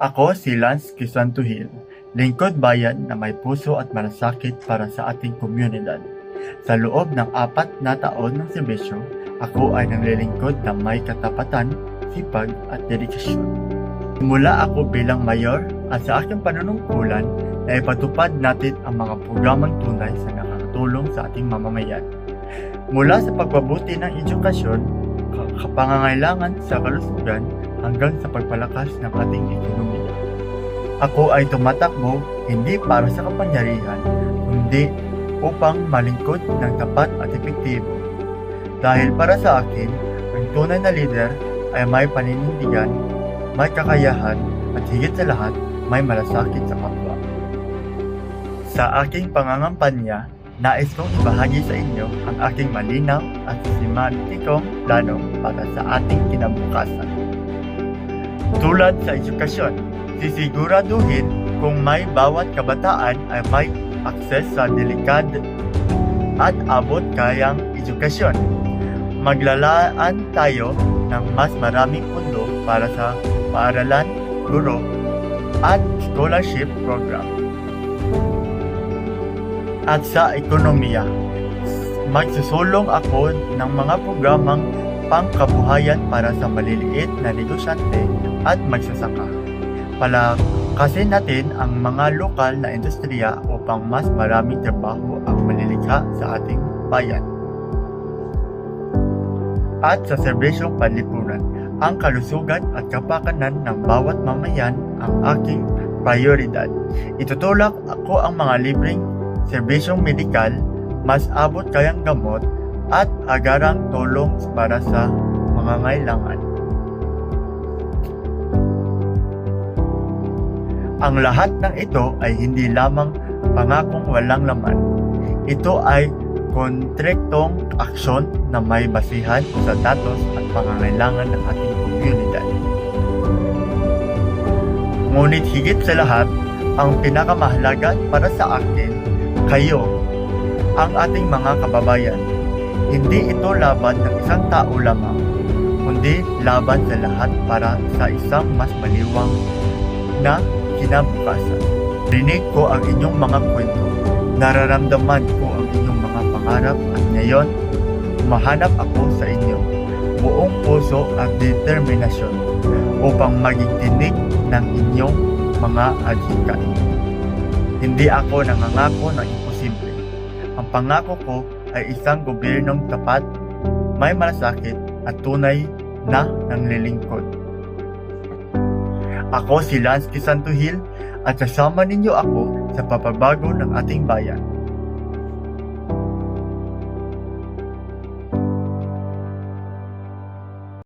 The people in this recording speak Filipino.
Ako si Lance Crisantuhil, lingkod bayan na may puso at malasakit para sa ating komunidad. Sa loob ng apat na taon ng serbisyo, ako ay nanglilingkod na may katapatan, sipag at dedikasyon. Mula ako bilang mayor at sa aking panunungkulan na ipatupad natin ang mga programang tunay sa nakakatulong sa ating mamamayan. Mula sa pagpabuti ng edukasyon, ka- kapangangailangan sa kalusugan hanggang sa pagpalakas ng ating ekonomiya. Ako ay tumatakbo hindi para sa kapangyarihan, kundi upang malingkod ng tapat at epektibo. Dahil para sa akin, ang tunay na leader ay may paninindigan, may kakayahan, at higit sa lahat, may malasakit sa kapwa. Sa aking pangangampanya, nais kong ibahagi sa inyo ang aking malinaw at sistematikong plano para sa ating kinabukasan. Tulad sa edukasyon, sisiguraduhin kung may bawat kabataan ay may akses sa delikad at abot kayang edukasyon. Maglalaan tayo ng mas maraming pundo para sa paaralan, guro, at scholarship program. At sa ekonomiya, magsusulong ako ng mga programang pangkabuhayan para sa maliliit na negosyante at magsasaka. Palakasin natin ang mga lokal na industriya upang mas maraming trabaho ang malilikha sa ating bayan. At sa serbisyong panlipunan, ang kalusugan at kapakanan ng bawat mamayan ang aking prioridad. Itutulak ako ang mga libreng serbisyong medikal, mas abot kayang gamot, at agarang tulong para sa mga ngailangan. Ang lahat ng ito ay hindi lamang pangakong walang laman. Ito ay kontrektong aksyon na may basihan sa datos at pangangailangan ng ating komunidad. Ngunit higit sa lahat, ang pinakamahalaga para sa akin, kayo, ang ating mga kababayan. Hindi ito laban ng isang tao lamang, kundi laban sa lahat para sa isang mas maliwang na kinabukasan. Rinig ko ang inyong mga kwento. Nararamdaman ko ang inyong mga pangarap at ngayon, mahanap ako sa inyo buong puso at determinasyon upang maging tinig ng inyong mga adhikain. Hindi ako nangangako ng imposible. Ang pangako ko ay isang gobyernong tapat, may malasakit at tunay na nanglilingkod. Ako si Lance Crisantuhil at kasama ninyo ako sa papabago ng ating bayan.